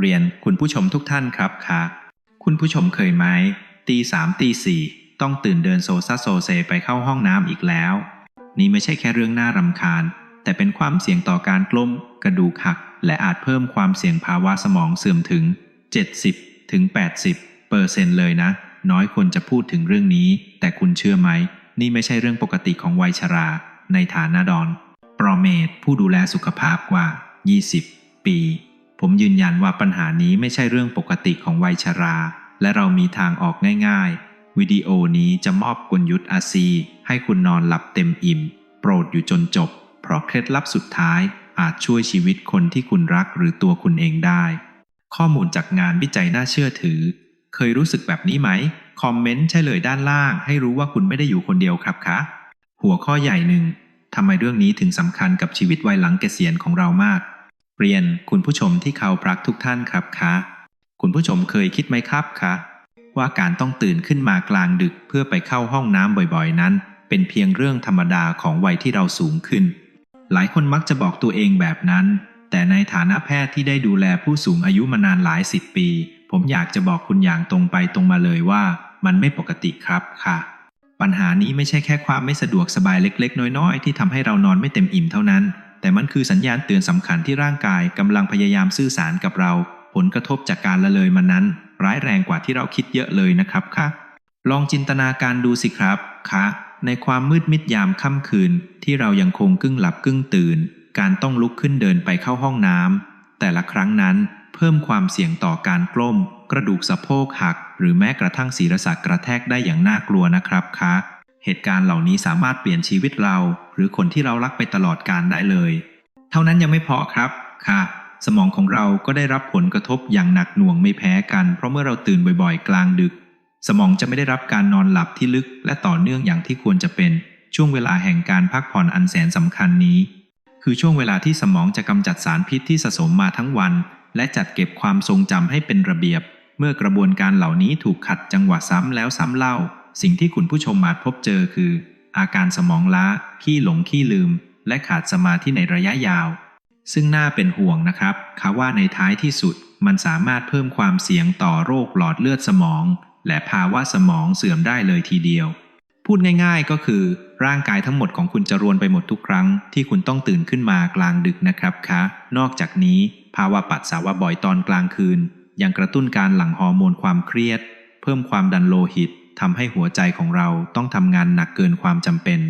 เรียนคุณผู้ชมทุกท่านครับค่ะคุณผู้ชมเคยไหมตีสามตีสี่ต้องตื่นเดินโซซัสโซเซไปเข้าห้องน้ำอีกแล้ว นี่ไม่ใช่แค่เรื่องน่ารำคาญ แต่เป็นความเสี่ยงต่อการกล้ม กระดูกหัก และอาจเพิ่มความเสี่ยงภาวะสมองเสื่อมถึง 70 ถึง 80เปอร์เซ็นต์เลยนะ น้อยคนจะพูดถึงเรื่องนี้ แต่คุณเชื่อไหม นี่ไม่ใช่เรื่องปกติของวัยชรา ในฐานะดอน ปรเมตผู้ดูแลสุขภาพกว่า 20 ปี ผมยืนยันว่าปัญหานี้ไม่ใช่เรื่องปกติของวัยชรา และเรามีทางออกง่ายๆ วิดีโอนี้จะมอบกลยุทธ์อาซี ให้คุณนอนหลับเต็มอิ่ม โปรดอยู่จนจบ เพราะเคล็ดลับสุดท้ายอาจช่วยชีวิตคนที่คุณรักหรือตัวคุณเองได้ ข้อมูลจากงานวิจัยน่าเชื่อถือ เคยรู้สึกแบบนี้ไหม คอมเมนต์ใช่เลยด้านล่าง ให้รู้ว่าคุณไม่ได้อยู่คนเดียวครับคะหัวข้อใหญ่หนึ่งทำไมเรื่องนี้ถึงสำคัญกับชีวิตวัยหลังเกษียณของเรามาก เรียนคุณผู้ชมที่เขารักทุกท่านครับคะคุณผู้ชมเคยคิดไหมครับคะว่าการต้องตื่นขึ้นมากลางดึกเพื่อไปเข้าห้องน้ำบ่อยๆนั้น เป็นเพียงเรื่องธรรมดาของวัยที่เราสูงขึ้น หลายคนมักจะบอกตัวเองแบบนั้น แต่ในฐานะแพทย์ที่ได้ดูแลผู้สูงอายุมานานหลายสิบปี ผมอยากจะบอกคุณอย่างตรงไปตรงมาเลยว่า มันไม่ปกติครับค่ะ ปัญหานี้ไม่ใช่แค่ความไม่สะดวกสบายเล็ก ๆ น้อยๆ ที่ทำให้เรานอนไม่เต็มอิ่มเท่านั้น แต่มันคือสัญญาณเตือนสำคัญที่ร่างกายกำลังพยายามสื่อสารกับเรา ผลกระทบจากการละเลยมันนั้น ร้ายแรงกว่าที่เราคิดเยอะเลยนะครับค่ะ ลองจินตนาการดูสิครับคะในความมืดมิดยามค่ำคืน ที่เรายังคงกึ่งหลับกึ่งตื่น การต้องลุกขึ้นเดินไปเข้าห้องน้ำแต่ละครั้งนั้นเพิ่มความเสี่ยงต่อการกล้ม กระดูกสะโพกหัก หรือแม้กระทั่งศีรษะกระแทกได้อย่างน่ากลัวนะครับคะ เหตุการณ์เหล่านี้สามารถเปลี่ยนชีวิตเรา หรือคนที่เรารักไปตลอดกาลได้เลย เท่านั้นยังไม่พอครับค่ะ สมองของเราก็ได้รับผลกระทบอย่างหนักหน่วงไม่แพ้กัน เพราะเมื่อเราตื่นบ่อยๆ กลางดึก สมองจะไม่ได้รับการนอนหลับที่ลึก และต่อเนื่องอย่างที่ควรจะเป็น ช่วงเวลาแห่งการพักผ่อนอันแสนสำคัญนี้ คือช่วงเวลาที่สมองจะกำจัดสารพิษที่สะสมมาทั้งวัน และจัดเก็บความทรงจำให้เป็นระเบียบ เมื่อกระบวนการเหล่านี้ถูกขัดจังหวะซ้ำแล้วซ้ำเล่า สิ่งที่คุณผู้ชมอาจพบเจอคือ อาการสมองล้า ขี้หลงขี้ลืม และขาดสมาธิในระยะยาว ซึ่งน่าเป็นห่วงนะครับเขาว่าในท้ายที่สุดมันสามารถเพิ่มความเสี่ยงต่อโรคหลอดเลือดสมอง และภาวะสมองเสื่อมได้เลยทีเดียว พูดง่ายๆก็คือ ร่างกายทั้งหมดของคุณจะรวนไปหมดทุกครั้ง ที่คุณต้องตื่นขึ้นมากลางดึกนะครับคะนอกจากนี้ภาวะปัสสาวะบ่อยตอนกลางคืน ยังกระตุ้นการหลั่งฮอร์โมนความเครียด เพิ่มความดันโลหิต ทำให้หัวใจของเราต้องทำงานหนักเกินความจำเป็น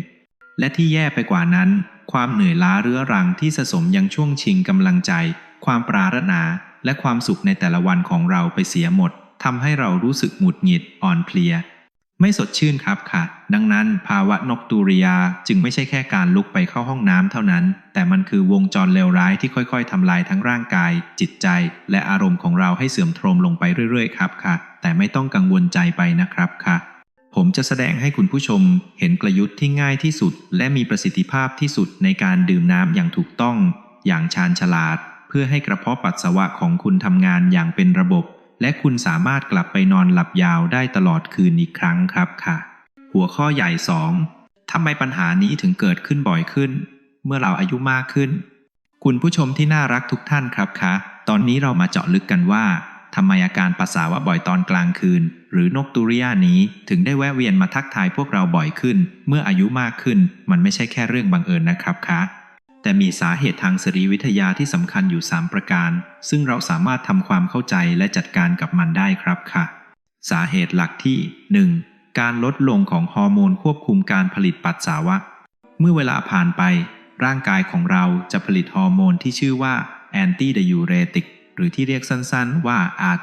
และที่แย่ไปกว่านั้น ความเหนื่อยล้าเรื้อรังที่สะสมยังช่วงชิงกำลังใจ ความปรารถนา และความสุขในแต่ละวันของเราไปเสียหมดทำให้เรารู้สึกหงุดหงิดอ่อนเพลีย ไม่สดชื่นครับค่ะ ดังนั้นภาวะนกตูริยาจึงไม่ใช่แค่การลุกไปเข้าห้องน้ำเท่านั้น แต่มันคือวงจรเลวร้ายที่ค่อยๆทำลายทั้งร่างกาย จิตใจ และอารมณ์ของเราให้เสื่อมโทรมลงไปเรื่อยๆ ครับค่ะ แต่ไม่ต้องกังวลใจไปนะครับค่ะ ผมจะแสดงให้คุณผู้ชมเห็นกลยุทธ์ที่ง่ายที่สุด และมีประสิทธิภาพที่สุดในการดื่มน้ำอย่างถูกต้อง อย่างชาญฉลาด เพื่อให้กระเพาะปัสสาวะของคุณทำงานอย่างเป็นระบบ และคุณสามารถกลับไปนอนหลับยาวได้ตลอดคืนอีกครั้งครับค่ะ หัวข้อใหญ่ 2. ทำไมปัญหานี้ถึงเกิดขึ้นบ่อยขึ้น เมื่อเราอายุมากขึ้น คุณผู้ชมที่น่ารักทุกท่านครับคะตอนนี้เรามาเจาะลึกกันว่า ทำไมอาการปัสสาวะบ่อยตอนกลางคืน หรือนกตุริยานี้ถึงได้แวะเวียนมาทักทายพวกเราบ่อยขึ้น เมื่ออายุมากขึ้น มันไม่ใช่แค่เรื่องบังเอิญนะครับคะแต่มีสาเหตุทางสรีวิทยาที่สำคัญอยู่ 3 ประการ ซึ่งเราสามารถทำความเข้าใจและจัดการกับมันได้ครับค่ะ สาเหตุหลักที่ 1. การลดลงของฮอร์โมนควบคุมการผลิตปัสสาวะ เมื่อเวลาผ่านไป ร่างกายของเราจะผลิตฮอร์โมนที่ชื่อว่าแอนตี้ไดยูเรติก หรือที่เรียกสั้นๆ ว่าอาจ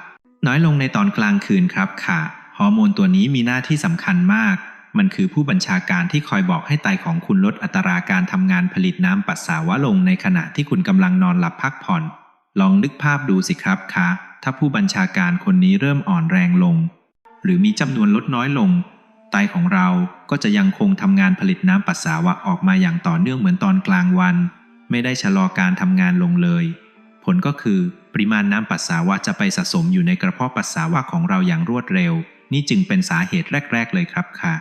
น้อยลงในตอนกลางคืนครับค่ะฮอร์โมนตัวนี้มีหน้าที่สำคัญมาก มันคือผู้บัญชาการที่คอยบอกให้ไตของคุณลดอัตราการทำงานผลิตน้ำปัสสาวะลงในขณะที่คุณกำลังนอนหลับพักผ่อน ลองนึกภาพดูสิครับคะถ้าผู้บัญชาการคนนี้เริ่มอ่อนแรงลง หรือมีจำนวนลดน้อยลง ไตของเราก็จะยังคงทำงานผลิตน้ำปัสสาวะออกมาอย่างต่อเนื่องเหมือนตอนกลางวัน ไม่ได้ชะลอการทำงานลงเลย ลก็คือปริมาณน้ำปัสสาวะจะไปสะสมอยู่ในกระเพาะปัสสาวะของเราอย่างรวดเร็ว นี่จึงเป็นสาเหตุแรก ๆ เลยครับค่ะ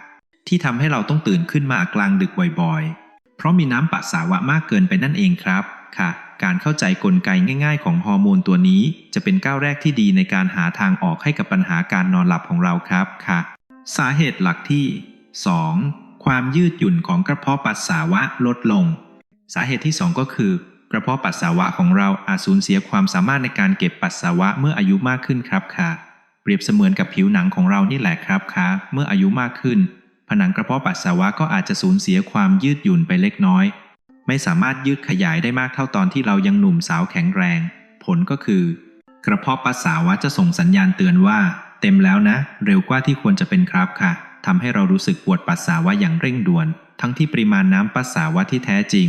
ที่ทำให้เราต้องตื่นขึ้นมากลางดึกบ่อยๆ เพราะมีน้ำปัสสาวะมากเกินไปนั่นเองครับค่ะ การเข้าใจกลไกง่าย ๆ ของฮอร์โมนตัวนี้ จะเป็นก้าวแรกที่ดีในการหาทางออกให้กับปัญหาการนอนหลับของเราครับค่ะ สาเหตุหลักที่ 2. ความยืดหยุ่นของกระเพาะปัสสาวะลดลง สาเหตุที่ 2 ก็คือ กระเพาะปัสสาวะของเราอาจสูญเสียความสามารถในการเก็บปัสสาวะเมื่ออายุมากขึ้นครับค่ะ เปรียบเสมือนกับผิวหนังของเรานี่แหละครับค่ะ เมื่ออายุมากขึ้น ผนังกระเพาะปัสสาวะก็อาจจะสูญเสียความยืดหยุ่นไปเล็กน้อย ไม่สามารถยืดขยายได้มากเท่าตอนที่เรายังหนุ่มสาวแข็งแรง ผลก็คือ กระเพาะปัสสาวะจะส่งสัญญาณเตือนว่า เต็มแล้วนะ เร็วกว่าที่ควรจะเป็นครับค่ะทำให้เรารู้สึกปวดปัสสาวะอย่างเร่งด่วน ทั้งที่ปริมาณน้ำปัสสาวะที่แท้จริง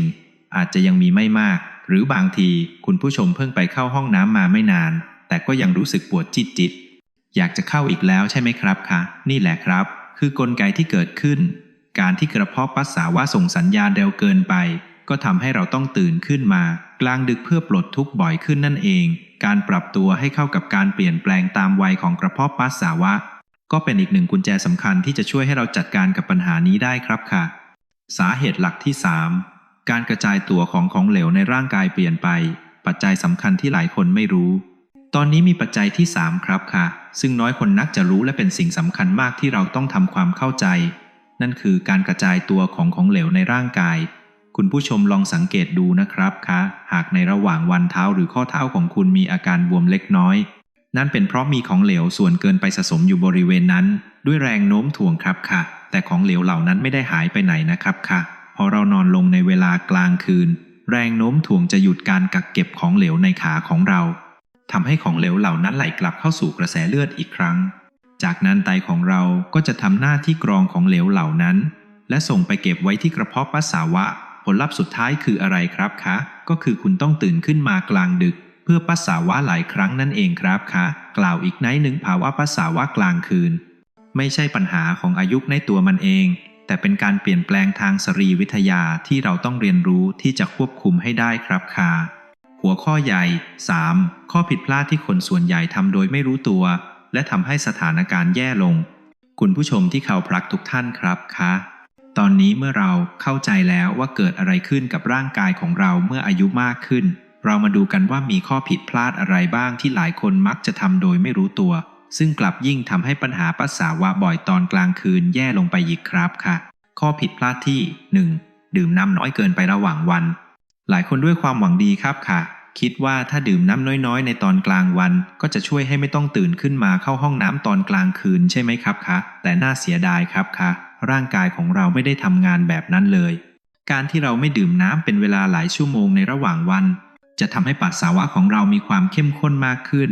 อาจจะยังมีไม่มาก หรือบางทีคุณผู้ชมเพิ่งไปเข้าห้องน้ำมาไม่นาน แต่ก็ยังรู้สึกปวดจิตจิต อยากจะเข้าอีกแล้วใช่ไหมครับคะ นี่แหละครับ คือกลไกที่เกิดขึ้น การที่กระเพาะปัสสาวะส่งสัญญาณเร็วเกินไป ก็ทำให้เราต้องตื่นขึ้นมา กลางดึกเพื่อปลดทุกข์บ่อยขึ้นนั่นเอง การปรับตัวให้เข้ากับการเปลี่ยนแปลงตามวัยของกระเพาะปัสสาวะ ก็เป็นอีกหนึ่งกุญแจสำคัญที่จะช่วยให้เราจัดการกับปัญหานี้ได้ครับค่ะ สาเหตุหลักที่ 3 การกระจายตัวของของเหลวในร่างกายเปลี่ยนไป ปัจจัยสำคัญที่หลายคนไม่รู้ ตอนนี้มีปัจจัยที่ 3 ครับค่ะ ซึ่งน้อยคนนักจะรู้และเป็นสิ่งสำคัญมากที่เราต้องทำความเข้าใจ นั่นคือการกระจายตัวของของเหลวในร่างกาย คุณผู้ชมลองสังเกตดูนะครับคะหากในระหว่างวันเท้าหรือข้อเท้าของคุณมีอาการบวมเล็กน้อย นั่นเป็นเพราะมีของเหลวส่วนเกินไปสะสมอยู่บริเวณนั้น ด้วยแรงโน้มถ่วงครับค่ะ แต่ของเหลวเหล่านั้นไม่ได้หายไปไหนนะครับค่ะ พอเรานอนลงในเวลากลางคืน แรงโน้มถ่วงจะหยุดการกักเก็บของเหลวในขาของเราทำให้ของเหลวเหล่านั้นไหลกลับเข้าสู่กระแสเลือดอีกครั้ง จากนั้นไตของเราก็จะทำหน้าที่กรองของเหลวเหล่านั้น และส่งไปเก็บไว้ที่กระเพาะปัสสาวะ ผลลัพธ์สุดท้ายคืออะไรครับคะ ก็คือคุณต้องตื่นขึ้นมากลางดึก เพื่อปัสสาวะหลายครั้งนั่นเองครับคะ กล่าวอีกในหนึ่งภาวะปัสสาวะกลางคืน ไม่ใช่ปัญหาของอายุในตัวมันเอง แต่เป็นการเปลี่ยนแปลงทางสรีวิทยาที่เราต้องเรียนรู้ที่จะควบคุมให้ได้ครับค่ะหัวข้อใหญ่ 3. ข้อผิดพลาดที่คนส่วนใหญ่ทำโดยไม่รู้ตัว และทำให้สถานการณ์แย่ลง คุณผู้ชมที่เขาพรักทุกท่านครับคะตอนนี้เมื่อเราเข้าใจแล้วว่าเกิดอะไรขึ้นกับร่างกายของเราเมื่ออายุมากขึ้น เรามาดูกันว่ามีข้อผิดพลาดอะไรบ้างที่หลายคนมักจะทำโดยไม่รู้ตัว ซึ่งกลับยิ่งทำให้ปัญหาปัสสาวะบ่อยตอนกลางคืนแย่ลงไปอีกครับค่ะ ข้อผิดพลาดที่ 1. ดื่มน้ำน้อยเกินไประหว่างวัน หลายคนด้วยความหวังดีครับค่ะ คิดว่าถ้าดื่มน้ำน้อยๆ ในตอนกลางวัน ก็จะช่วยให้ไม่ต้องตื่นขึ้นมาเข้าห้องน้ำตอนกลางคืนใช่ไหมครับคะ แต่น่าเสียดายครับค่ะ ร่างกายของเราไม่ได้ทำงานแบบนั้นเลย การที่เราไม่ดื่มน้ำเป็นเวลาหลายชั่วโมงในระหว่างวัน จะทำให้ปัสสาวะของเรามีความเข้มข้นมากขึ้น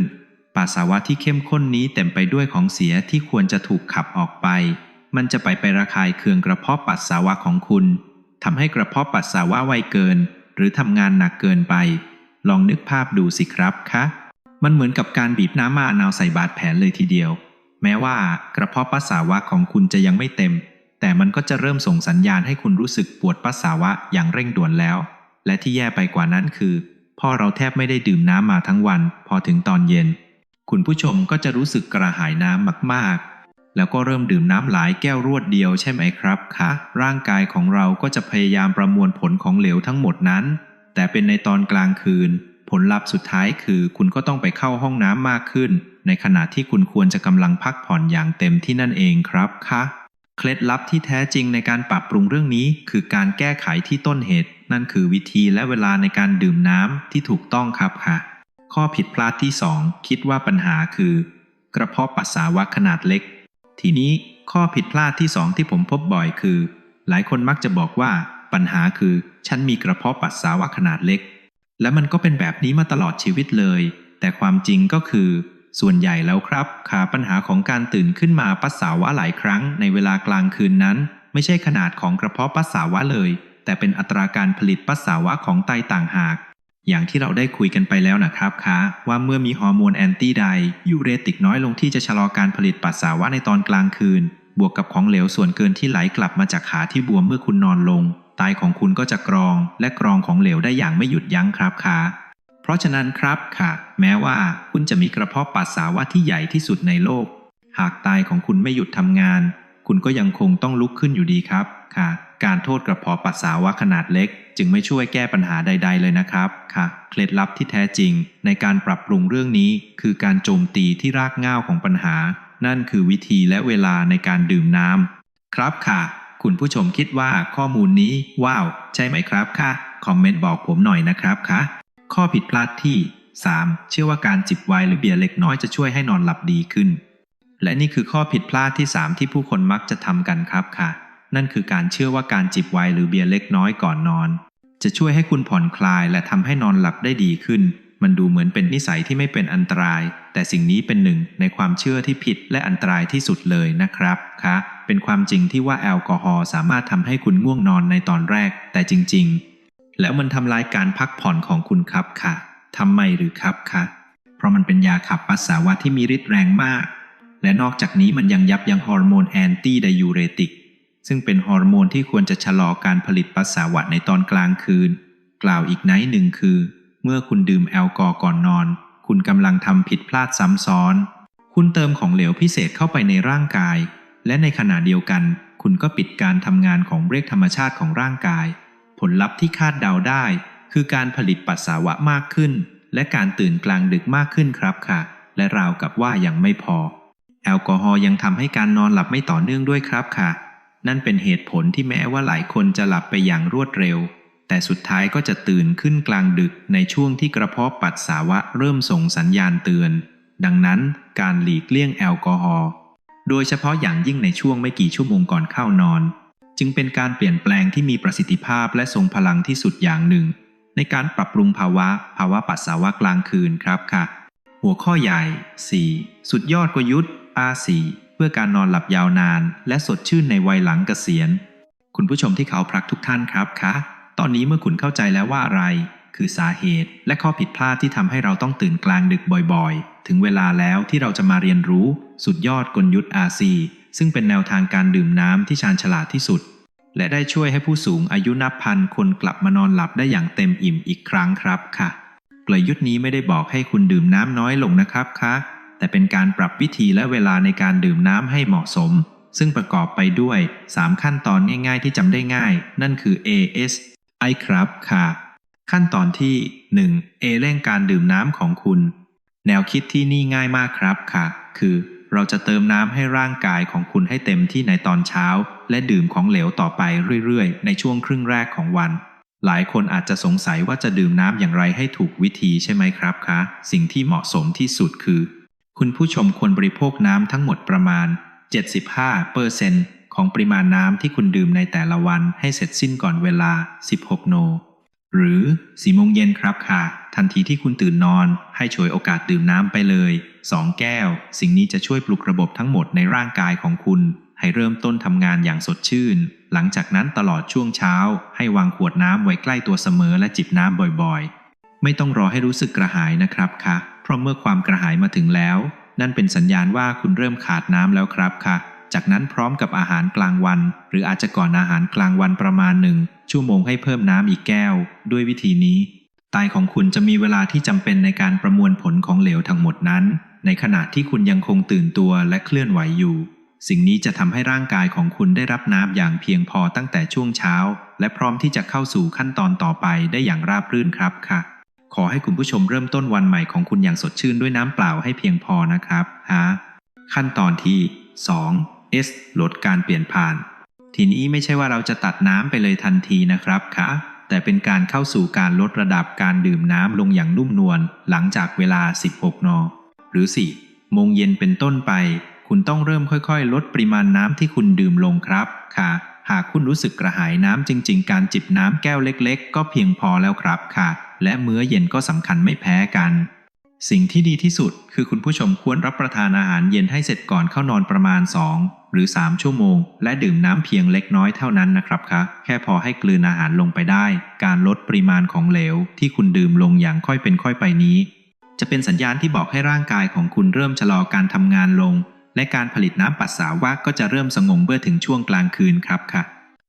ปัสสาวะที่เข้มข้นนี้เต็มไปด้วยของเสียที่ควรจะถูกขับออกไป มันจะไปไประคายเคืองกระเพาะปัสสาวะของคุณทำให้กระเพาะปัสสาวะไวเกิน หรือทำงานหนักเกินไป ลองนึกภาพดูสิครับคะมันเหมือนกับการบีบน้ำมะนาวใส่บาดแผลเลยทีเดียว แม้ว่ากระเพาะปัสสาวะของคุณจะยังไม่เต็ม แต่มันก็จะเริ่มส่งสัญญาณให้คุณรู้สึกปวดปัสสาวะอย่างเร่งด่วนแล้ว และที่แย่ไปกว่านั้นคือ พ่อเราแทบไม่ได้ดื่มน้ำมาทั้งวัน พอถึงตอนเย็น คุณผู้ชมก็จะรู้สึกกระหายน้ำมากๆ แล้วก็เริ่มดื่มน้ำหลายแก้วรวดเดียวใช่ไหมครับคะร่างกายของเราก็จะพยายามประมวลผลของเหลวทั้งหมดนั้น แต่เป็นในตอนกลางคืน ผลลัพธ์สุดท้ายคือคุณก็ต้องไปเข้าห้องน้ำมากขึ้น ในขณะที่คุณควรจะกำลังพักผ่อนอย่างเต็มที่นั่นเองครับคะเคล็ดลับที่แท้จริงในการปรับปรุงเรื่องนี้คือการแก้ไขที่ต้นเหตุ นั่นคือวิธีและเวลาในการดื่มน้ำที่ถูกต้องครับค่ะ ข้อผิดพลาดที่ 2 คิดว่าปัญหาคือ กระเพาะปัสสาวะขนาดเล็ก ทีนี้ข้อผิดพลาดที่ 2 ที่ผมพบบ่อยคือ หลายคนมักจะบอกว่าปัญหาคือ ฉันมีกระเพาะปัสสาวะขนาดเล็ก และมันก็เป็นแบบนี้มาตลอดชีวิตเลย แต่ความจริงก็คือ ส่วนใหญ่แล้วครับขาปัญหาของการตื่นขึ้นมาปัสสาวะหลายครั้งในเวลากลางคืนนั้น ไม่ใช่ขนาดของกระเพาะปัสสาวะเลย แต่เป็นอัตราการผลิตปัสสาวะของไตต่างหาก อย่างที่เราได้คุยกันไปแล้วนะครับคะว่าเมื่อมีฮอร์โมนแอนตี้ไดยูเรติกน้อยลงที่จะชะลอการผลิตปัสสาวะในตอนกลางคืน บวกกับของเหลวส่วนเกินที่ไหลกลับมาจากขาที่บวมเมื่อคุณนอนลงไตของคุณก็จะกรอง และกรองของเหลวได้อย่างไม่หยุดยั้งครับค่ะเพราะฉะนั้นครับค่ะ แม้ว่าคุณจะมีกระเพาะปัสสาวะที่ใหญ่ที่สุดในโลก หากไตของคุณไม่หยุดทำงาน คุณก็ยังคงต้องลุกขึ้นอยู่ดีครับค่ะ การโทษกระเพาะปัสสาวะขนาดเล็ก จึงไม่ช่วยแก้ปัญหาใด ๆ เลยนะครับค่ะ เคล็ดลับที่แท้จริง ในการปรับปรุงเรื่องนี้ คือการโจมตีที่รากเหง้าของปัญหา นั่นคือวิธีและเวลาในการดื่มน้ำครับค่ะ คุณผู้ชมคิดว่าข้อมูลนี้ ว้าว ใช่ไหมครับค่ะคอมเมนต์บอกผมหน่อยนะครับค่ะข้อผิดพลาดที่ 3. เชื่อว่าการจิบไวน์หรือเบียร์เล็กน้อยจะช่วยให้นอนหลับดีขึ้น และนี่คือข้อผิดพลาดที่ 3 ที่ผู้คนมักจะทำกันครับค่ะ นั่นคือการเชื่อว่าการจิบไวน์หรือเบียร์เล็กน้อยก่อนนอน จะช่วยให้คุณผ่อนคลายและทำให้นอนหลับได้ดีขึ้น มันดูเหมือนเป็นนิสัยที่ไม่เป็นอันตราย แต่สิ่งนี้เป็นหนึ่งในความเชื่อที่ผิดและอันตรายที่สุดเลยนะครับค่ะเป็นความจริงที่ว่าแอลกอฮอล์สามารถทำให้คุณง่วงนอนในตอนแรก แต่จริง ๆ แล้วมันทำลายการพักผ่อนของคุณครับค่ะทำไมหรือครับคะเพราะมันเป็นยาขับปัสสาวะที่มีฤทธิ์แรงมาก และนอกจากนี้มันยังยับยั้งฮอร์โมนแอนตี้ไดยูเรติก ซึ่งเป็นฮอร์โมนที่ควรจะชะลอการผลิตปัสสาวะในตอนกลางคืน กล่าวอีกไนท์หนึ่งคือ เมื่อคุณดื่มแอลกอฮอล์ก่อนนอน คุณกำลังทำผิดพลาดซ้ำซ้อน คุณเติมของเหลวพิเศษเข้าไปในร่างกาย และในขณะเดียวกัน คุณก็ปิดการทำงานของเรียกธรรมชาติของร่างกาย ผลลัพธ์ที่คาดเดาได้ คือการผลิตปัสสาวะมากขึ้น และการตื่นกลางดึกมากขึ้นครับค่ะ และราวกับว่ายังไม่พอ แอลกอฮอล์ยังทำให้การนอนหลับไม่ต่อเนื่องด้วยครับค่ะ นั่นเป็นเหตุผลที่แม้ว่าหลายคนจะหลับไปอย่างรวดเร็ว แต่สุดท้ายก็จะตื่นขึ้นกลางดึกในช่วงที่กระเพาะปัสสาวะเริ่มส่งสัญญาณเตือน ดังนั้นการหลีกเลี่ยงแอลกอฮอล์โดยเฉพาะอย่างยิ่งในช่วงไม่กี่ชั่วโมงก่อนเข้านอน จึงเป็นการเปลี่ยนแปลงที่มีประสิทธิภาพและทรงพลังที่สุดอย่างหนึ่ง ในการปรับปรุงภาวะ ภาวะปัสสาวะกลางคืนครับค่ะ หัวข้อใหญ่ 4. สุดยอดกลยุทธ์ R4 เพื่อการนอนหลับยาวนาน และสดชื่นในวัยหลังเกษียณ คุณผู้ชมที่เขาพรักทุกท่านครับคะ ตอนนี้เมื่อคุณเข้าใจแล้วว่าอะไร คือสาเหตุ และข้อผิดพลาดที่ทำให้เราต้องตื่นกลางดึกบ่อยๆ ถึงเวลาแล้วที่เราจะมาเรียนรู้สุดยอดกลยุทธ์ R4 ซึ่งเป็นแนวทางการดื่มน้ำที่ชาญฉลาดที่สุด และได้ช่วยให้ผู้สูงอายุนับพันคนกลับมานอนหลับได้อย่างเต็มอิ่มอีกครั้งครับค่ะ กลยุทธ์นี้ไม่ได้บอกให้คุณดื่มน้ำน้อยลงนะครับคะ แต่เป็นการปรับวิธีและเวลาในการดื่มน้ำให้เหมาะสม ซึ่งประกอบไปด้วย 3 ขั้นตอนง่ายๆ ที่จำได้ง่าย นั่นคือ A S I ครับค่ะ ขั้นตอนที่ 1. A เร่งการดื่มน้ำของคุณ แนวคิดที่นี่ง่ายมากครับค่ะ คือเราจะเติมน้ำให้ร่างกายของคุณให้เต็มที่ในตอนเช้า และดื่มของเหลวต่อไปเรื่อยๆ ในช่วงครึ่งแรกของวัน หลายคนอาจจะสงสัยว่าจะดื่มน้ำอย่างไรให้ถูกวิธีใช่ไหมครับคะ สิ่งที่เหมาะสมที่สุดคือ คุณผู้ชมควรบริโภคน้ำทั้งหมดประมาณ 75เปอร์เซนของปริมาณน้ำที่คุณดื่มในแต่ละวันให้เสร็จสิ้นก่อนเวลา 16 โน หรือ4โมงเย็นครับค่ะ ทันทีที่คุณตื่นนอนให้ฉวยโอกาสดื่มน้ำไปเลย 2 แก้ว สิ่งนี้จะช่วยปลุกระบบทั้งหมดในร่างกายของคุณ ให้เริ่มต้นทำงานอย่างสดชื่น หลังจากนั้นตลอดช่วงเช้า ให้วางขวดน้ำไว้ใกล้ตัวเสมอและจิบน้ำบ่อยๆ ไม่ต้องรอให้รู้สึกกระหายนะครับค่ะ เพราะเมื่อความกระหายมาถึงแล้ว นั่นเป็นสัญญาณว่าคุณเริ่มขาดน้ำแล้วครับค่ะ จากนั้นพร้อมกับอาหารกลางวัน หรืออาจจะก่อนอาหารกลางวันประมาณหนึ่งชั่วโมงให้เพิ่มน้ำอีกแก้ว ด้วยวิธีนี้ไตของคุณจะมีเวลาที่จำเป็นในการประมวลผลของเหลวทั้งหมดนั้น ในขณะที่คุณยังคงตื่นตัวและเคลื่อนไหวอยู่ สิ่งนี้จะทำให้ร่างกายของคุณได้รับน้ำอย่างเพียงพอตั้งแต่ช่วงเช้า และพร้อมที่จะเข้าสู่ขั้นตอนต่อไปได้อย่างราบรื่นครับค่ะ ขอให้คุณผู้ชมเริ่มต้นวันใหม่ของคุณอย่างสดชื่นด้วยน้ำเปล่าให้เพียงพอนะครับฮะขั้นตอนที่ 2 S ลดการเปลี่ยนผ่าน ทีนี้ไม่ใช่ว่าเราจะตัดน้ำไปเลยทันทีนะครับค่ะแต่เป็นการเข้าสู่การลดระดับการดื่มน้ำลงอย่างนุ่มนวลหลังจากเวลา 16 น หรือ 4 โมงเย็นเป็นต้นไป คุณต้องเริ่มค่อยๆ ลดปริมาณน้ำที่คุณดื่มลงครับค่ะ หากคุณรู้สึกกระหายน้ำจริง ๆ การจิบน้ำแก้วเล็ก ๆ ก็เพียงพอแล้วครับค่ะ และมื้อเย็นก็สำคัญไม่แพ้กัน สิ่งที่ดีที่สุดคือคุณผู้ชมควรรับประทานอาหารเย็นให้เสร็จก่อนเข้านอนประมาณ 2 หรือ 3 ชั่วโมง และดื่มน้ำเพียงเล็กน้อยเท่านั้นนะครับคะแค่พอให้กลืนอาหารลงไปได้ การลดปริมาณของเหลว ที่คุณดื่มลงอย่างค่อยเป็นค่อยไปนี้ จะเป็นสัญญาณที่บอกให้ร่างกายของคุณเริ่มชะลอการทำงานลง และการผลิตน้ำปัสสาวะก็จะเริ่มสงบเมื่อถึงช่วงกลางคืนครับค่ะ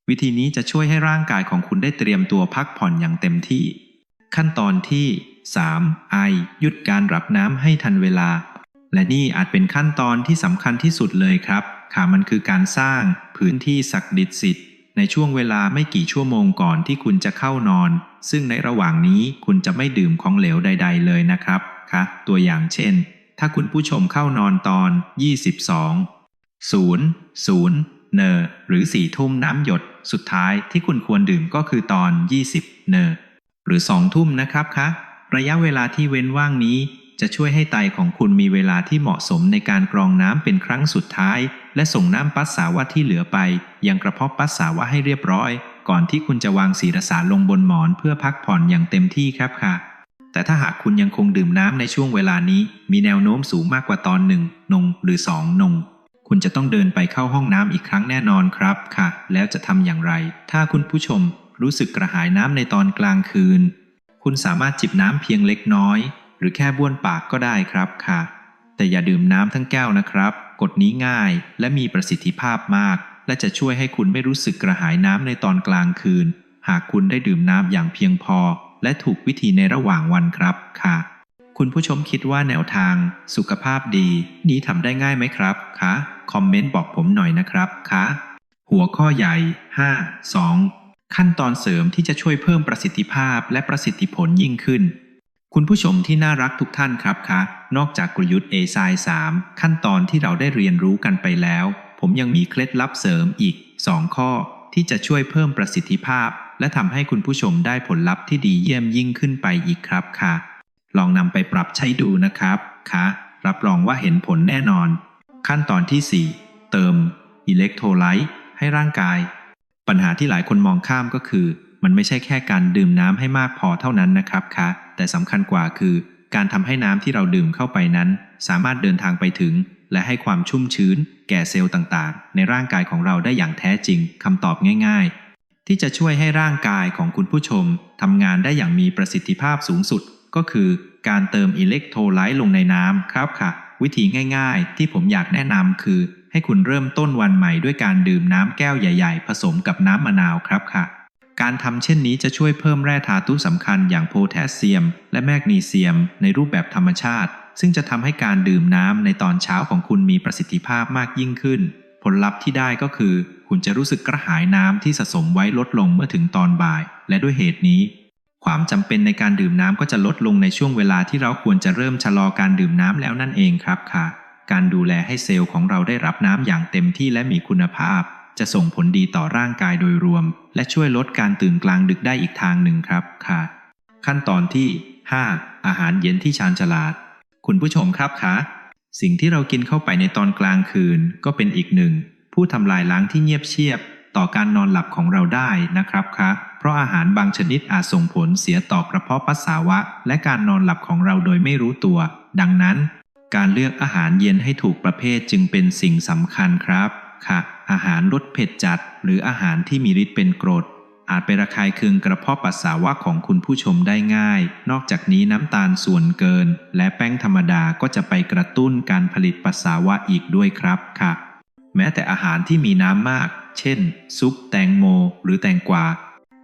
วิธีนี้จะช่วยให้ร่างกายของคุณได้เตรียมตัวพักผ่อนอย่างเต็มที่ ขั้นตอนที่ 3. ไอ หยุดการรับน้ำให้ทันเวลา และนี่อาจเป็นขั้นตอนที่สำคัญที่สุดเลยครับ ค่ะมันคือการสร้างพื้นที่ศักดิสิทธิ์ในช่วงเวลาไม่กี่ชั่วโมงก่อนที่คุณจะเข้านอน ซึ่งในระหว่างนี้คุณจะไม่ดื่มของเหลวใด ๆ เลยนะครับคะตัวอย่างเช่น ถ้าคุณผู้ชมเข้านอนตอน 22 0 0 เนอหรือ4ทุ่มน้ำหยด สุดท้ายที่คุณควรดื่มก็คือตอน 20 เนอหรือ2ทุ่มนะครับคะระยะเวลาที่เว้นว่างนี้ จะช่วยให้ไตของคุณมีเวลาที่เหมาะสมในการกรองน้ำเป็นครั้งสุดท้าย และส่งน้ำปัสสาวะที่เหลือไป ยังกระเพาะปัสสาวะให้เรียบร้อย ก่อนที่คุณจะวางศีรษะลงบนหมอนเพื่อพักผ่อนอย่างเต็มที่ครับค่ะ แต่ถ้าหากคุณยังคงดื่มน้ำในช่วงเวลานี้ มีแนวโน้มสูงมากกว่าตอนหนึ่งนงหรือสองนง คุณจะต้องเดินไปเข้าห้องน้ำอีกครั้งแน่นอนครับค่ะ แล้วจะทำอย่างไร ถ้าคุณผู้ชมรู้สึกกระหายน้ำในตอนกลางคืน คุณสามารถจิบน้ำเพียงเล็กน้อย หรือแค่บ้วนปากก็ได้ครับค่ะ แต่อย่าดื่มน้ำทั้งแก้วนะครับ กฎนี้ง่ายและมีประสิทธิภาพมาก และจะช่วยให้คุณไม่รู้สึกกระหายน้ำในตอนกลางคืน หากคุณได้ดื่มน้ำอย่างเพียงพอ และถูกวิธีในระหว่างวันครับค่ะ คุณผู้ชมคิดว่าแนวทาง สุขภาพดี นี้ทำได้ง่ายไหมครับคะคอมเมนต์บอกผมหน่อยนะครับคะหัวข้อใหญ่ 5 2 ขั้นตอนเสริมที่จะช่วยเพิ่มประสิทธิภาพและประสิทธิผลยิ่งขึ้น คุณผู้ชมที่น่ารักทุกท่านครับคะนอกจากกลยุทธ์ A ไซ3ขั้นตอนที่เราได้เรียนรู้กันไปแล้ว ผมยังมีเคล็ดลับเสริมอีก 2 ข้อที่จะช่วยเพิ่มประสิทธิภาพ และทำให้คุณผู้ชมได้ผลลัพธ์ที่ดีเยี่ยมยิ่งขึ้นไปอีกครับค่ะ ลองนำไปปรับใช้ดูนะครับค่ะรับรองว่าเห็นผลแน่นอน ขั้นตอนที่ 4 เติมอิเล็กโทรไลต์ให้ร่างกาย ปัญหาที่หลายคนมองข้ามก็คือ มันไม่ใช่แค่การดื่มน้ำให้มากพอเท่านั้นนะครับคะแต่สำคัญกว่าคือ การทำให้น้ำที่เราดื่มเข้าไปนั้น สามารถเดินทางไปถึง และให้ความชุ่มชื้น แก่เซลล์ต่างๆ ในร่างกายของเราได้อย่างแท้จริงคำตอบง่าย ๆ ที่จะช่วยให้ร่างกายของคุณผู้ชมทำงานได้อย่างมีประสิทธิภาพสูงสุด ก็คือการเติมอิเล็กโทรไลต์ลงในน้ำครับค่ะ วิธีง่ายๆ ที่ผมอยากแนะนำคือ ให้คุณเริ่มต้นวันใหม่ด้วยการดื่มน้ำแก้วใหญ่ๆ ผสมกับน้ำมะนาวครับค่ะ การทำเช่นนี้จะช่วยเพิ่มแร่ธาตุสำคัญอย่างโพแทสเซียม และแมกนีเซียม ในรูปแบบธรรมชาติ ซึ่งจะทำให้การดื่มน้ำในตอนเช้าของคุณมีประสิทธิภาพมากยิ่งขึ้น ลลัพธ์ที่ได้ก็คือ คุณจะรู้สึกกระหายน้ำที่สะสมไว้ลดลงเมื่อถึงตอนบ่าย และด้วยเหตุนี้ ความจำเป็นในการดื่มน้ำก็จะลดลงในช่วงเวลาที่เราควรจะเริ่มชะลอการดื่มน้ำแล้วนั่นเองครับค่ะ การดูแลให้เซลล์ของเราได้รับน้ำอย่างเต็มที่และมีคุณภาพ จะส่งผลดีต่อร่างกายโดยรวม และช่วยลดการตื่นกลางดึกได้อีกทางหนึ่งครับค่ะ ขั้นตอนที่ 5 อาหารเย็นที่ชาญฉลาด คุณผู้ชมครับคะ สิ่งที่เรากินเข้าไปในตอนกลางคืนก็เป็นอีกหนึ่ง ผู้ทำลายล้างที่เงียบเชียบ ต่อการนอนหลับของเราได้นะครับคะเพราะอาหารบางชนิดอาจส่งผลเสียต่อกระเพาะปัสสาวะ และการนอนหลับของเราโดยไม่รู้ตัว ดังนั้น การเลือกอาหารเย็นให้ถูกประเภทจึงเป็นสิ่งสำคัญครับค่ะ อาหารรสเผ็ดจัด หรืออาหารที่มีฤทธิ์เป็นกรด อาจไประคายเคืองกระเพาะปัสสาวะของคุณผู้ชมได้ง่าย นอกจากนี้น้ำตาลส่วนเกิน และแป้งธรรมดาก็จะไปกระตุ้นการผลิตปัสสาวะอีกด้วยครับค่ะ แม้แต่อาหารที่มีน้ำมาก เช่น ซุปแตงโม หรือแตงกวา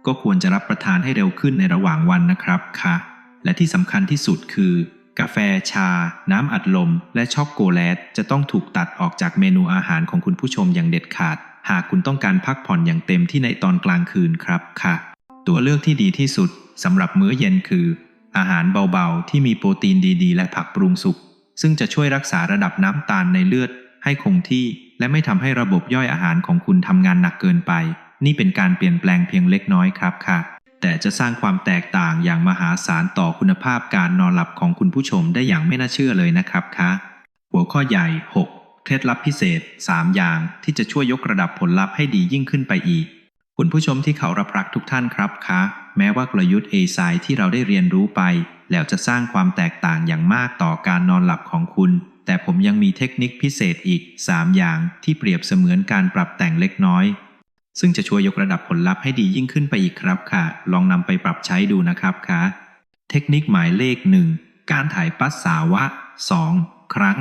ก็ควรจะรับประทานให้เร็วขึ้นในระหว่างวันนะครับค่ะ และที่สำคัญที่สุดคือ กาแฟชา น้ำอัดลม และช็อกโกแลตจะต้องถูกตัดออกจากเมนูอาหารของคุณผู้ชมอย่างเด็ดขาด หากคุณต้องการพักผ่อนอย่างเต็มที่ในตอนกลางคืนครับค่ะ ตัวเลือกที่ดีที่สุดสำหรับมื้อเย็นคือ อาหารเบาๆ ที่มีโปรตีนดีๆ และผักปรุงสุก ซึ่งจะช่วยรักษาระดับน้ำตาลในเลือด ให้คงที่ และไม่ทำให้ระบบย่อยอาหารของคุณทำงานหนักเกินไป นี่เป็นการเปลี่ยนแปลงเพียงเล็กน้อยครับค่ะ แต่จะสร้างความแตกต่างอย่างมหาศาลต่อคุณภาพการนอนหลับของคุณผู้ชมได้อย่างไม่น่าเชื่อเลยนะครับค่ะหัวข้อใหญ่ 6 เคล็ดลับพิเศษ 3 อย่างที่จะช่วยยกระดับผลลัพธ์ให้ดียิ่งขึ้นไปอีก คุณผู้ชมที่เขารับรักทุกท่านครับคะแม้ว่ากลยุทธ์ A ไซที่เราได้เรียนรู้ไป แล้วจะสร้างความแตกต่างอย่างมากต่อการนอนหลับของคุณ แต่ผมยังมีเทคนิคพิเศษอีก 3 อย่างที่เปรียบเสมือนการปรับแต่งเล็กน้อย ซึ่งจะช่วยยกระดับผลลัพธ์ให้ดียิ่งขึ้นไปอีกครับค่ะ ลองนำไปปรับใช้ดูนะครับค่ะเทคนิคหมายเลข 1 การถ่ายปัสสาวะ 2 ครั้ง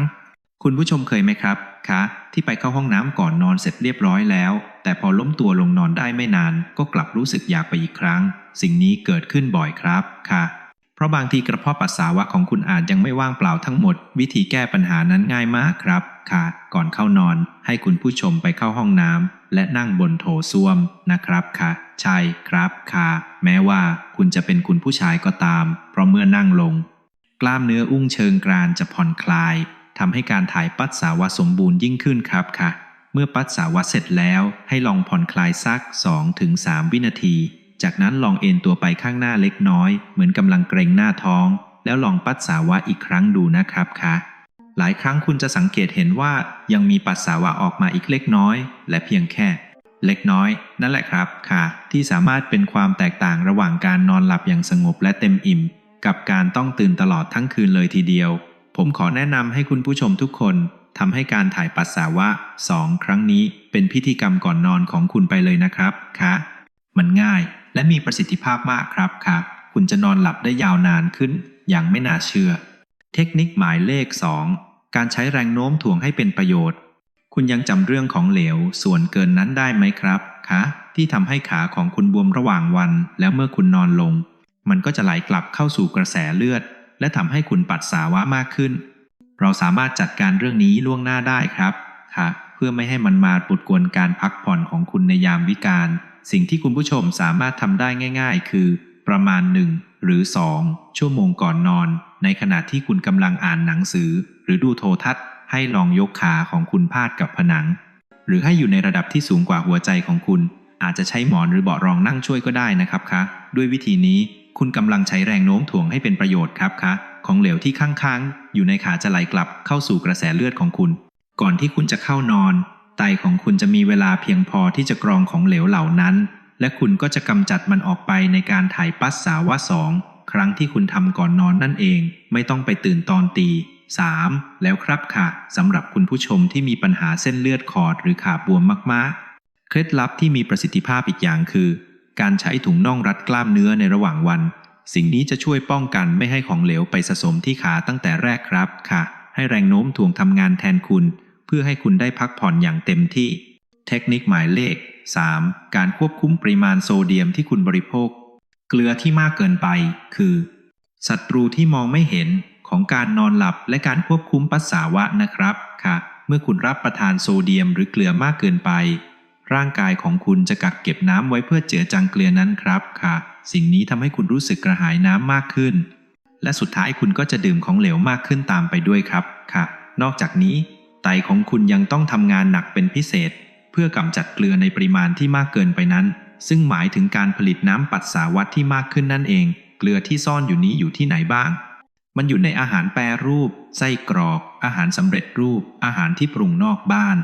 คุณผู้ชมเคยไหมครับคะที่ไปเข้าห้องน้ำก่อนนอนเสร็จเรียบร้อยแล้ว แต่พอล้มตัวลงนอนได้ไม่นาน ก็กลับรู้สึกอยากไปอีกครั้ง สิ่งนี้เกิดขึ้นบ่อยครับค่ะ เพราะบางทีกระเพาะปัสสาวะของคุณอาจยังไม่ว่างเปล่าทั้งหมด วิธีแก้ปัญหานั้นง่ายมากครับค่ะ ก่อนเข้านอนให้คุณผู้ชมไปเข้าห้องน้ำและนั่งบนโถส้วมนะครับค่ะ ใช่ครับค่ะ แม้ว่าคุณจะเป็นคุณผู้ชายก็ตาม เพราะเมื่อนั่งลง กล้ามเนื้ออุ้งเชิงกรานจะผ่อนคลาย ทำให้การถ่ายปัสสาวะสมบูรณ์ยิ่งขึ้นครับค่ะ เมื่อปัสสาวะเสร็จแล้วให้ลองผ่อนคลายสัก 2-3 วินาที จากนั้นลองเอนตัวไปข้างหน้าเล็กน้อย เหมือนกำลังเกรงหน้าท้อง แล้วลองปัสสาวะอีกครั้งดูนะครับค่ะหลายครั้งคุณจะสังเกตเห็นว่ายังมีปัสสาวะออกมาอีกเล็กน้อย และเพียงแค่ เล็กน้อย นั่นแหละครับค่ะ ที่สามารถเป็นความแตกต่างระหว่างการนอนหลับอย่างสงบและเต็มอิ่ม กับการต้องตื่นตลอดทั้งคืนเลยทีเดียว ผมขอแนะนำให้คุณผู้ชมทุกคนทำให้การถ่ายปัสสาวะสองครั้งนี้เป็นพิธีกรรมก่อนนอนของคุณไปเลยนะครับค่ะมันง่ายและมีประสิทธิภาพมากครับค่ะ คุณจะนอนหลับได้ยาวนานขึ้น อย่างไม่น่าเชื่อ เทคนิคหมายเลข 2 การใช้แรงโน้มถ่วงให้เป็นประโยชน์ คุณยังจำเรื่องของเหลวส่วนเกินนั้นได้ไหมครับคะที่ทำให้ขาของคุณบวมระหว่างวัน แล้วเมื่อคุณนอนลง มันก็จะไหลกลับเข้าสู่กระแสเลือด และทำให้คุณปัสสาวะมากขึ้น เราสามารถจัดการเรื่องนี้ล่วงหน้าได้ครับค่ะ เพื่อไม่ให้มันมาปุดกวนการพักผ่อนของคุณในยามวิกาลสิ่งที่คุณผู้ชมสามารถทำได้ง่าย ๆ คือ ประมาณหนึ่งหรือสองชั่วโมงก่อนนอน ในขณะที่คุณกำลังอ่านหนังสือ หรือดูโทรทัศน์ ให้ลองยกขาของคุณพาดกับผนัง หรือให้อยู่ในระดับที่สูงกว่าหัวใจของคุณ อาจจะใช้หมอนหรือเบาะรองนั่งช่วยก็ได้นะครับคะด้วยวิธีนี้ คุณกำลังใช้แรงโน้มถ่วงให้เป็นประโยชน์ครับคะของเหลวที่ค้างๆ อยู่ในขาจะไหลกลับเข้าสู่กระแสเลือดของคุณ ก่อนที่คุณจะเข้านอน ไตของคุณจะมีเวลาเพียงพอที่จะกรองของเหลวเหล่านั้น และคุณก็จะกำจัดมันออกไปในการถ่ายปัสสาวะสองครั้งที่คุณทำก่อนนอนนั่นเอง ไม่ต้องไปตื่นตอนตี 3. แล้วครับค่ะสำหรับคุณผู้ชมที่มีปัญหาเส้นเลือดขอดหรือขาบวมมากๆ เคล็ดลับที่มีประสิทธิภาพอีกอย่างคือ การใช้ถุงน่องรัดกล้ามเนื้อในระหว่างวัน สิ่งนี้จะช่วยป้องกันไม่ให้ของเหลวไปสะสมที่ขาตั้งแต่แรกครับค่ะ ให้แรงโน้มถ่วงทำงานแทนคุณ เพื่อให้คุณได้พักผ่อนอย่างเต็มที่ เทคนิคหมายเลข 3. การควบคุมปริมาณโซเดียมที่คุณบริโภค เกลือที่มากเกินไป คือศัตรูที่มองไม่เห็นของการนอนหลับและการควบคุมปัสสาวะนะครับค่ะ เมื่อคุณรับประทานโซเดียมหรือเกลือมากเกินไป ร่างกายของคุณจะกักเก็บน้ำไว้เพื่อเจือจางเกลือนั้นครับค่ะ สิ่งนี้ทำให้คุณรู้สึกกระหายน้ำมากขึ้น และสุดท้ายคุณก็จะดื่มของเหลวมากขึ้นตามไปด้วยครับค่ะ นอกจากนี้ ไตของคุณยังต้องทำงานหนักเป็นพิเศษ เพื่อกำจัดเกลือในปริมาณที่มากเกินไปนั้น ซึ่งหมายถึงการผลิตน้ำปัสสาวะที่มากขึ้นนั่นเอง เกลือที่ซ่อนอยู่นี้อยู่ที่ไหนบ้าง มันอยู่ในอาหารแปรรูป ไส้กรอก อาหารสำเร็จรูป อาหารที่ปรุงนอกบ้าน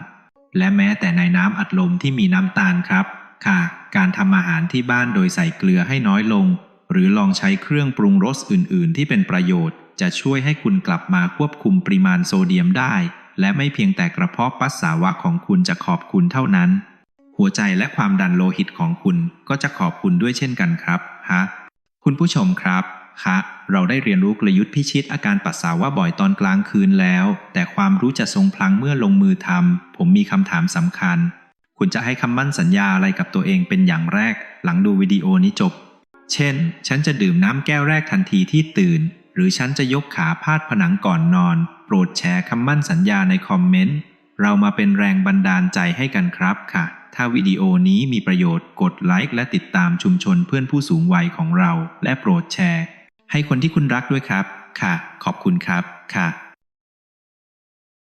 และแม้แต่ในน้ำอัดลมที่มีน้ำตาลครับ ค่ะ การทำอาหารที่บ้านโดยใส่เกลือให้น้อยลง หรือลองใช้เครื่องปรุงรสอื่น ๆ ที่เป็นประโยชน์ จะช่วยให้คุณกลับมาควบคุมปริมาณโซเดียมได้ และไม่เพียงแต่กระเพาะปัสสาวะของคุณจะขอบคุณเท่านั้น หัวใจและความดันโลหิตของคุณก็จะขอบคุณด้วยเช่นกันครับฮะคุณผู้ชมครับ คะเราได้เรียนรู้กลยุทธ์พิชิตอาการปัสสาวะบ่อยตอนกลางคืนแล้ว แต่ความรู้จะทรงพลังเมื่อลงมือทำผมมีคำถามสำคัญ คุณจะให้คำมั่นสัญญาอะไรกับตัวเองเป็นอย่างแรก หลังดูวิดีโอนี้จบ เช่น ฉันจะดื่มน้ำแก้วแรกทันทีที่ตื่น หรือฉันจะยกขาพาดผนังก่อนนอน โปรดแชร์คำมั่นสัญญาในคอมเมนต์เรามาเป็นแรงบันดาลใจให้กันครับค่ะ ถ้าวิดีโอนี้มีประโยชน์กดไลค์และติดตามชุมชนเพื่อนผู้สูงวัยของเรา และโปรดแชร์ ให้คนที่คุณรักด้วยครับ ค่ะ ขอบคุณครับ ค่ะ